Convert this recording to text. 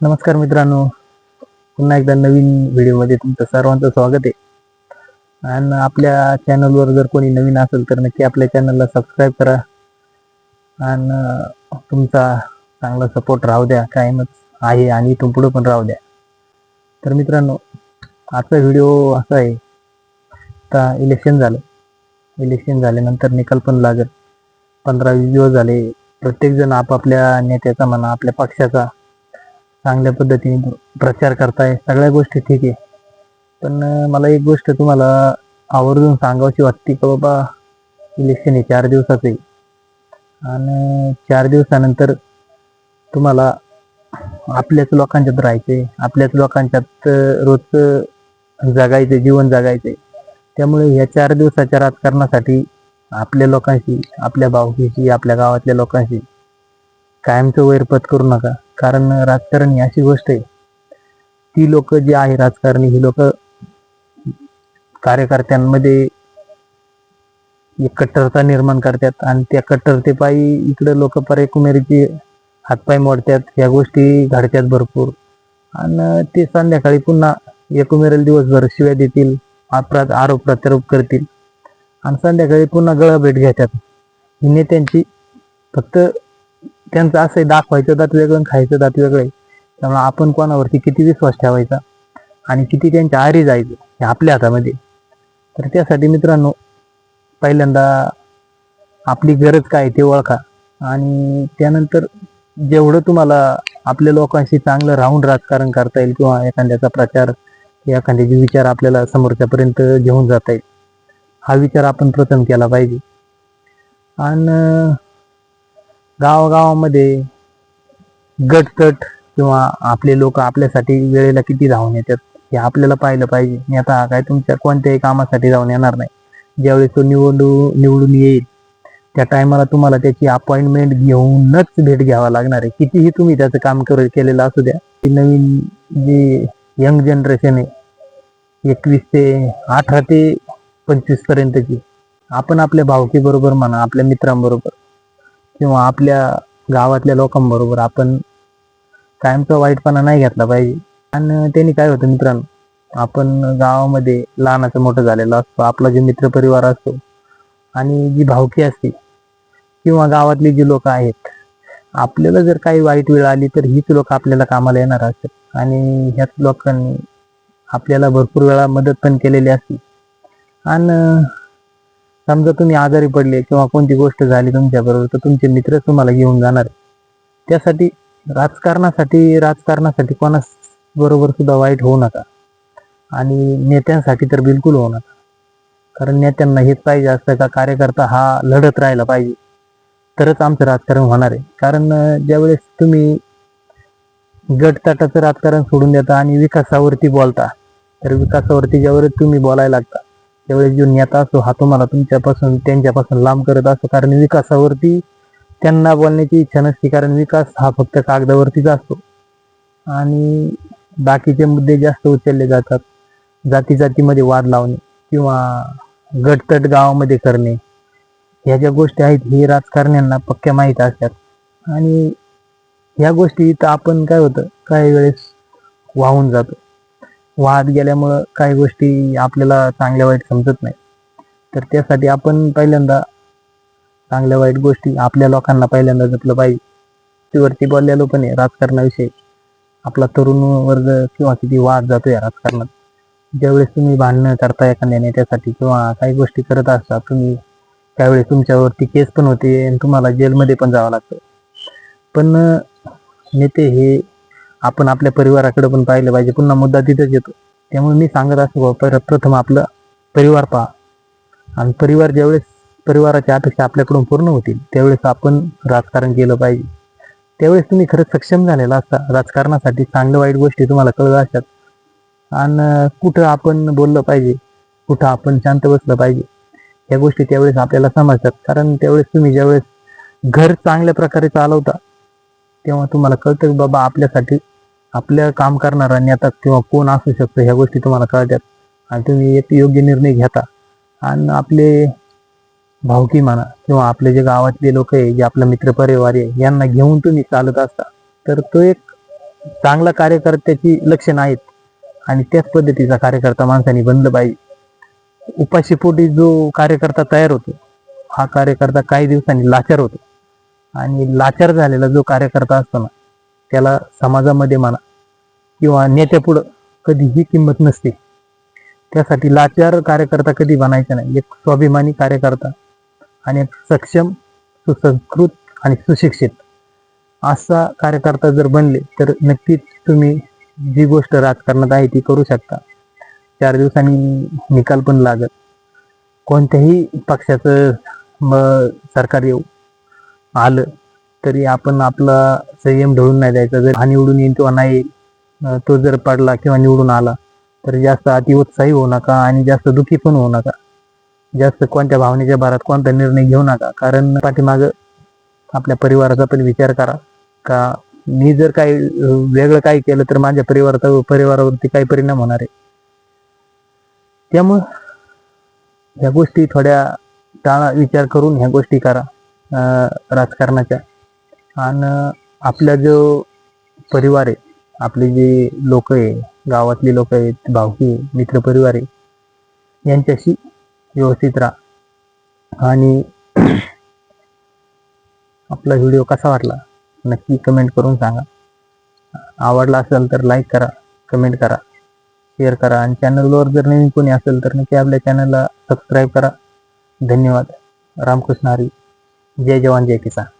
नमस्कार मित्रांनो. पुन्हा एकदा नवीन व्हिडिओमध्ये तुमचं सर्वांचं स्वागत आहे. आणि आपल्या चॅनलवर जर कोणी नवीन असेल तर नक्की आपल्या चॅनलला सबस्क्राईब करा. आणि तुमचा चांगला सपोर्ट राहू द्या. कायमच आहे आणि इथून पुढे पण राहू द्या. तर मित्रांनो आजचा व्हिडिओ असा आहे. आता इलेक्शन झालं. इलेक्शन झाल्यानंतर निकाल पण लागेल. पंधरा वीस दिवस झाले. प्रत्येकजण आपापल्या नेत्याचा म्हणा आपल्या पक्षाचा चांगल्या पद्धतीने प्रचार करताय. सगळ्या गोष्टी ठीक आहे. पण मला एक गोष्ट तुम्हाला आवर्जून सांगावशी वाटते की बाबा इलेक्शन हे चार दिवसाचं आहे. आणि चार दिवसानंतर तुम्हाला आपल्याच लोकांच्यात राहायचे आपल्याच लोकांच्यात रोज जगायचे जीवन जगायचे त्यामुळे या चार दिवसाच्या राजकारणासाठी आपल्या लोकांशी आपल्या भावकीशी आपल्या गावातल्या लोकांशी कायमचं वैरपत करू नका. कारण राजकारण ही अशी गोष्ट आहे. ती लोक जी आहे राजकारणी ही लोक कार्यकर्त्यांमध्ये एक कट्टरता निर्माण करतात आणि त्या कट्टरतेपायी इकडे लोक परेकुमेरीची हातपाय मोडतात. या गोष्टी घडतात भरपूर. आणि ते संध्याकाळी पुन्हा एकुमेरेल दिवसभर शिव्या देतील अपराध आरोप प्रत्यारोप करतील. आणि संध्याकाळी पुन्हा गळभेट घेतात. ही नेत्यांची फक्त त्यांचं असं आहे दाखवायचं दात वेगळं खायचं दात वेगळं आहे. त्यामुळे आपण कोणावरती किती विश्वास ठेवायचा आणि किती त्यांच्या आरी जायचं हे आपल्या हातामध्ये. तर त्यासाठी मित्रांनो पहिल्यांदा आपली गरज काय आहे ते ओळखा. आणि त्यानंतर जेवढं तुम्हाला आपल्या लोकांशी चांगलं राहून राजकारण करता येईल किंवा एखाद्याचा प्रचार एखाद्याचे विचार आपल्याला समोरच्यापर्यंत घेऊन जाता येईल. हा विचार आपण प्रथम केला पाहिजे. आणि गावागावामध्ये गटकट किंवा आपले लोक आपल्यासाठी वेळेला किती धावून येतात हे आपल्याला पाहिलं पाहिजे. नेता काय तुमच्या कोणत्याही कामासाठी जाऊन येणार नाही. ज्यावेळेस तो निवडून निवडून येईल त्या टायमाला तुम्हाला त्याची अपॉइंटमेंट घेऊनच भेट घ्यावा लागणार आहे. कितीही तुम्ही त्याचं काम कर केलेलं असू द्या. नवीन जी यंग जनरेशन आहे एकवीस ते अठरा ते पंचवीस पर्यंतची आपण आपल्या भावकीबरोबर म्हणा आपल्या मित्रांबरोबर किंवा आपल्या गावातल्या लोकांबरोबर आपण कायमचा वाईटपणा नाही घेतला पाहिजे. आणि त्यांनी काय होतं मित्रांनो आपण गावामध्ये लहानाचं मोठं झालेलं असतो आपला जे मित्र परिवार असतो आणि जी भावकी असते किंवा गावातली जी लोक आहेत आपल्याला जर काही वाईट वेळ आली तर हीच लोक आपल्याला कामाला येणार असतात. आणि ह्याच लोकांनी आपल्याला भरपूर वेळा मदत पण केलेली असते. आणि समजा तुम्ही आजारी पडले किंवा कोणती गोष्ट झाली तुमच्या बरोबर तर तुमचे मित्र तुम्हाला घेऊन जाणार आहे. त्यासाठी राजकारणासाठी राजकारणासाठी कोणा बरोबर सुद्धा वाईट होऊ नका. आणि नेत्यांसाठी तर बिलकुल होऊ नका. कारण नेत्यांना हेच पाहिजे असतं का कार्यकर्ता हा लढत राहिला पाहिजे. तरच आमचं राजकारण होणार आहे. कारण ज्यावेळेस तुम्ही गटतटाचं राजकारण सोडून देता आणि विकासावरती बोलता तर विकासावरती ज्यावेळेस तुम्ही बोलायला लागता त्यावेळेस जो नेता असतो हा तुम्हाला तुमच्यापासून त्यांच्यापासून लांब करत असतो. कारण विकासावरती त्यांना बोलण्याची इच्छा नसते. कारण विकास हा फक्त कागदावरतीच असतो. आणि बाकीचे मुद्दे जास्त उचलले जातात. जाती जातीमध्ये वाद लावणे किंवा गटतट गावामध्ये करणे. ह्या ज्या गोष्टी आहेत हे राजकारण्यांना पक्क्या माहीत असतात. आणि ह्या गोष्टी इथं आपण काय होतं काही वेळेस वाहून जातो. वाहत गेल्यामुळं काही गोष्टी आपल्याला चांगल्या वाईट समजत नाही. तर त्यासाठी आपण पहिल्यांदा चांगल्या वाईट गोष्टी आपल्या लोकांना पहिल्यांदा जपलं पाहिजे. वरती बोललेलो पण आहे राजकारणाविषयी. आपला तरुण वर्ग किंवा किती वाद जातो या राजकारणात. ज्यावेळेस तुम्ही भांडणं करता एखाद्या नेत्यासाठी किंवा काही गोष्टी करत असता तुम्ही त्यावेळेस तुमच्यावरती केस पण होते आणि तुम्हाला जेलमध्ये पण जावं लागतं. पण नेते हे आपण आपल्या परिवाराकडे पण पाहिलं पाहिजे. पुन्हा मुद्दा तिथंच येतो. त्यामुळे मी सांगत असतो प्रथम आपलं परिवार पहा. आणि परिवार ज्यावेळेस परिवाराच्या अपेक्षा आपल्याकडून पूर्ण होतील त्यावेळेस आपण राजकारण केलं पाहिजे. त्यावेळेस तुम्ही खरंच सक्षम झालेला असता. राजकारणासाठी चांगल्या वाईट गोष्टी तुम्हाला कळत असतात. आणि कुठं आपण बोललं पाहिजे कुठं आपण शांत बसलं पाहिजे या गोष्टी त्यावेळेस आपल्याला समजतात. कारण त्यावेळेस तुम्ही ज्यावेळेस घर चांगल्या प्रकारे चालवता तेव्हा तुम्हाला कळतं की बाबा आपल्यासाठी आपल्या काम करणारा नेता किंवा कोण असू शकतो ह्या गोष्टी तुम्हाला कळतात. आणि तुम्ही एक योग्य निर्णय घेता. आणि आपले भावकी म्हणा किंवा आपले जे गावातले लोक आहे जे आपला मित्र परिवार आहे यांना घेऊन तुम्ही चालत असता. तर तो एक चांगला कार्यकर्त्याची लक्षणं आहेत. आणि त्याच पद्धतीचा कार्यकर्ता माणसाने बनलं पाहिजे. उपाशीपोटी जो कार्यकर्ता तयार होतो हा कार्यकर्ता काही दिवसांनी लाचार होतो. आणि लाचार झालेला जो कार्यकर्ता असतो ना त्याला समाजामध्ये म्हणा किंवा नेत्यापुढं कधीही किंमत नसते. त्यासाठी लाचार कार्यकर्ता कधी बनायचा नाही. एक स्वाभिमानी कार्यकर्ता आणि एक सक्षम सुसंस्कृत आणि सुशिक्षित असा कार्यकर्ता जर बनले तर नक्कीच तुम्ही जी गोष्ट राजकारणात आहे ती करू शकता. चार दिवसांनी निकाल पण लागत कोणत्याही पक्षाचं सरकार येऊ. आलं तरी आपण आपला संयम ढळून नाही द्यायचा जर हा निवडून येईल किंवा नाही येईल तो जर पडला किंवा निवडून आला तर जास्त अतिउत्साही होऊ नका आणि जास्त दुखी पण होऊ नका. जास्त कोणत्या भावनेच्या भरात कोणता निर्णय घेऊ नका. कारण पाठीमाग आपल्या परिवाराचा पण विचार करा. का मी जर काही वेगळं काही केलं तर माझ्या परिवाराचा परिवारावरती काही परिणाम होणार आहे. त्यामुळं ह्या गोष्टी थोड्या टाळा विचार करून ह्या गोष्टी करा. राजकारणाच्या. आणि आपला जो परिवार आहे आपले जे लोक आहे गावातली लोक आहेत भावकी आहे, मित्र परिवार आहे यांच्याशी व्यवस्थित राहा. आणि आपला व्हिडिओ कसा वाटला नक्की कमेंट करून सांगा. आवडला असेल तर लाईक करा कमेंट करा शेअर करा. आणि चॅनलवर जर नवीन कोणी असेल तर नक्की आपल्या चॅनलला सबस्क्राईब करा. धन्यवाद. रामकृष्ण हरी. जय जवान जय किसान.